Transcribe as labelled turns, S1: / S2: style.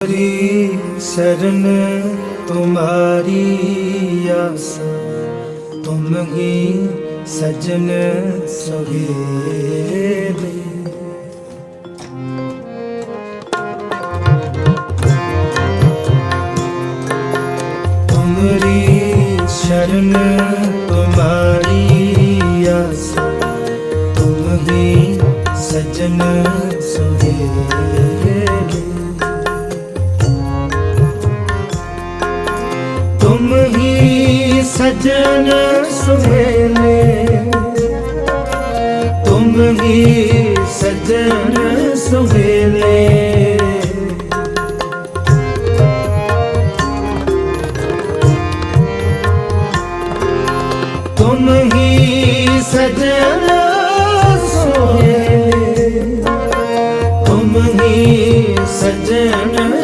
S1: हरी शरण तुम्हारी आसा तुम ही सजन सवेरे तुमरी शरण तुम्हारी आसा तुम ही सजन सवेरे ਤੁਮ ਹੀ ਸਜਣ ਸੁਹੇਲੇ। ਤੁਮ ਹੀ ਸਜਣ ਸੁਹੇਲੇ। ਤੁਮ ਹੀ ਸਜਣ ਸੁਹੇਲੇ। ਤੁਮ ਹੀ ਸਜਣ